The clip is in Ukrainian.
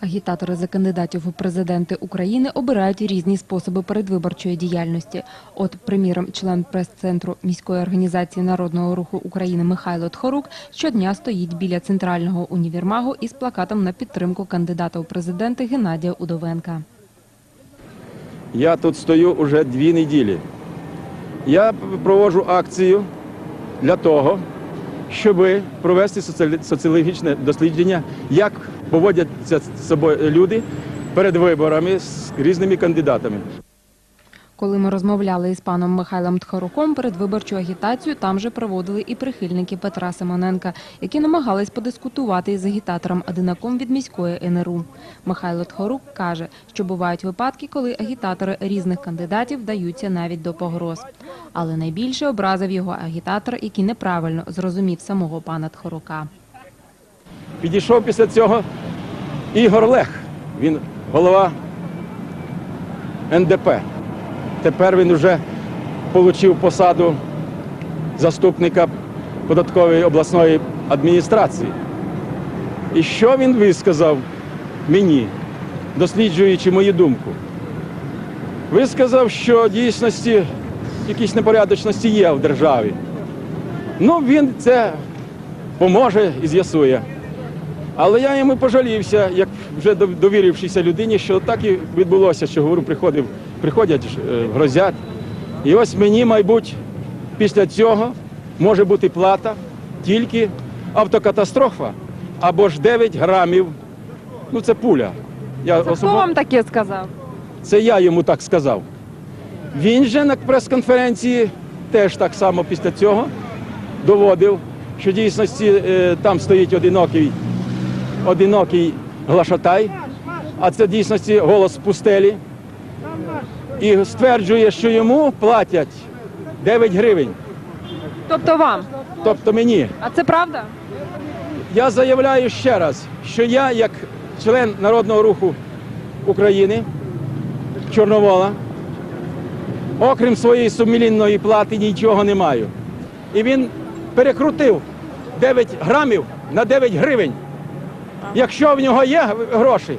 Агітатори за кандидатів у президенти України обирають різні способи передвиборчої діяльності. От, приміром, член прес-центру міської організації народного руху України Михайло Тхорук щодня стоїть біля центрального універмагу із плакатом на підтримку кандидата у президенти Геннадія Удовенка. Я тут стою уже дві неділі. Я проводжу акцію для того, щоб провести соціологічне дослідження, як поводяться з собою люди перед виборами з різними кандидатами. Коли ми розмовляли із паном Михайлом Тхоруком, передвиборчу агітацію там же проводили і прихильники Петра Симоненка, які намагались подискутувати із агітатором одинаком від міської НРУ. Михайло Тхорук каже, що бувають випадки, коли агітатори різних кандидатів вдаються навіть до погроз. Але найбільше образив його агітатор, який неправильно зрозумів самого пана Тхорука. Підійшов після цього Ігор Лех. Він голова НДП. Тепер він вже отримав посаду заступника податкової обласної адміністрації. І що він висказав мені, досліджуючи мою думку? Висказав, що дійсності якісь непорядочності є в державі. Ну, він це поможе і з'ясує. Але я йому пожалівся, як вже довірившися людині, що так і відбулося, що говорю, приходив, приходять, е, грозять. І ось мені, мабуть, після цього може бути плата тільки автокатастрофа або ж 9 грамів. Ну, це пуля. Я Хто особо- вам таке сказав? це я йому так сказав. Він же на прес-конференції теж так само після цього доводив, що дійсності е, там стоїть одинокий, одинокий глашатай, а це дійсності голос пустелі. І стверджує, що йому платять 9 гривень. Тобто вам. Тобто мені. А це правда? Я заявляю ще раз, що я, як член Народного руху України, Чорновола, окрім своєї сумлінної плати, нічого не маю. І він перекрутив 9 грамів на 9 гривень. Якщо в нього є гроші,